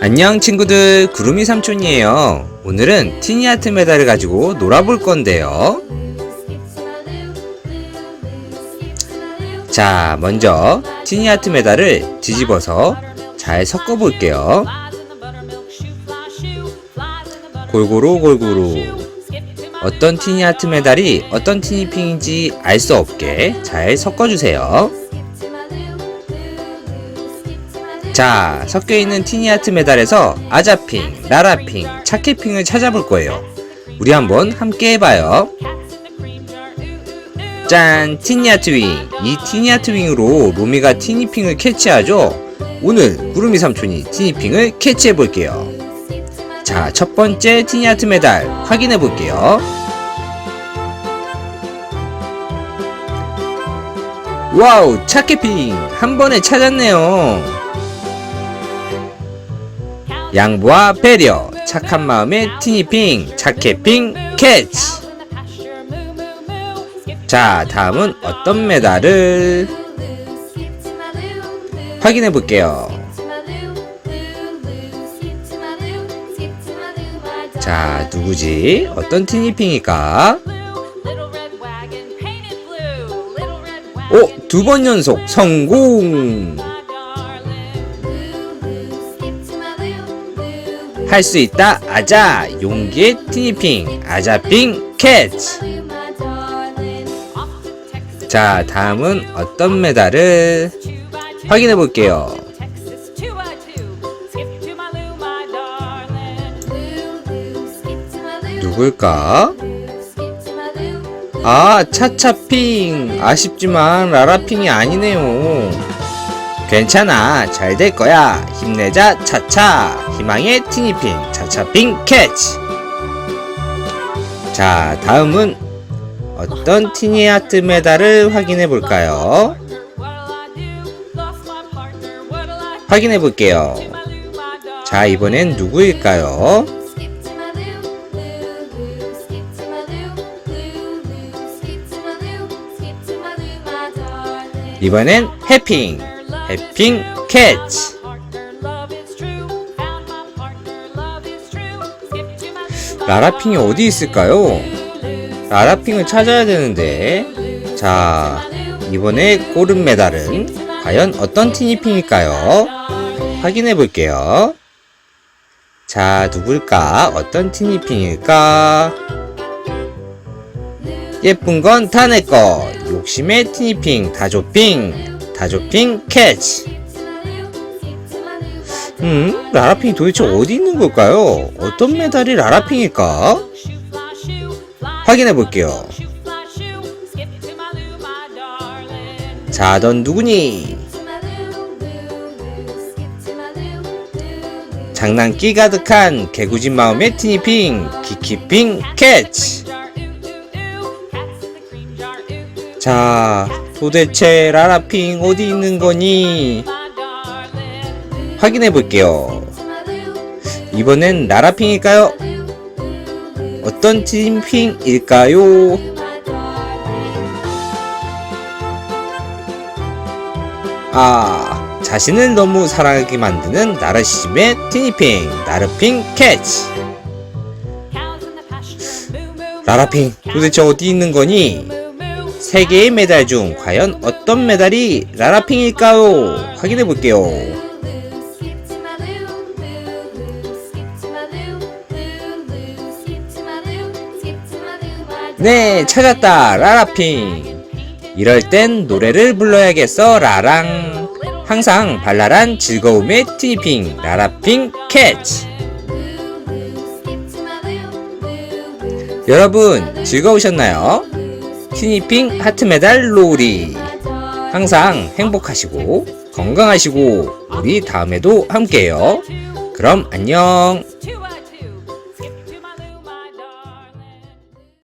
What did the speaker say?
안녕 친구들. 구름이 삼촌이에요. 오늘은 티니아트 메달을 가지고 놀아볼 건데요. 자 먼저 티니아트 메달을 뒤집어서 잘 섞어 볼게요. 골고루 골고루. 어떤 티니아트 메달이 어떤 티니핑인지 알 수 없게 잘 섞어주세요 자, 섞여 있는 티니아트 메달에서 아자핑, 라라핑, 차케핑을 찾아볼 거예요. 우리 한번 함께 해봐요. 짠, 티니아트 윙. 이 티니아트 윙으로 로미가 티니핑을 캐치하죠. 오늘 구름이 삼촌이 티니핑을 캐치해 볼게요. 자, 첫 번째 티니아트 메달 확인해 볼게요. 와우, 차케핑 한 번에 찾았네요. 양보와 배려, 착한 마음의 티니핑, 착해핑, 캐치. 자, 다음은 어떤 메달을 확인해 볼게요. 자, 누구지? 어떤 티니핑일까? 오, 두 번 연속 성공! 할 수 있다. 아자 용기의 티니핑 아자핑 캐치. 자 다음은 어떤 메달을 확인해 볼게요. 누굴까? 아 차차핑. 아쉽지만 라라핑이 아니네요 괜찮아. 잘 될 거야. 힘내자 차차. 희망의 티니핑 차차핑 캐치. 자 다음은 어떤 티니 아트 메달을 확인해 볼까요? 확인해 볼게요. 자 이번엔 누구일까요? 이번엔 해핑 해핑 캐치 라라핑이 어디 있을까요? 라라핑을 찾아야 되는데 자 이번에 꼬른 메달은 과연 어떤 티니핑일까요? 확인해 볼게요 자 누굴까? 어떤 티니핑일까? 예쁜 건다 내꺼 욕심의 티니핑 다조핑 다조핑 캐치 음? 라라핑이 도대체 어디 있는 걸까요? 어떤 메달이 라라핑일까? 확인해 볼게요. 자, 넌 누구니? 장난기 가득한 개구진 마음의 티니핑, 키키핑, 캐치! 자, 도대체 라라핑 어디 있는 거니? 확인해 볼게요. 이번엔 라라핑일까요? 어떤 팀핑일까요? 아, 자신을 너무 사랑하게 만드는 나르시즘의 티니핑, 나르핑 캐치. 라라핑, 도대체 어디 있는 거니? 세 개의 메달 중 과연 어떤 메달이 라라핑일까요? 확인해 볼게요. 네, 찾았다. 라라핑. 이럴 땐 노래를 불러야겠어, 라랑. 항상 발랄한 즐거움의 티니핑, 라라핑 캐치. 여러분, 즐거우셨나요? 티니핑 하트 메달 로리. 항상 행복하시고 건강하시고 우리 다음에도 함께해요. 그럼 안녕.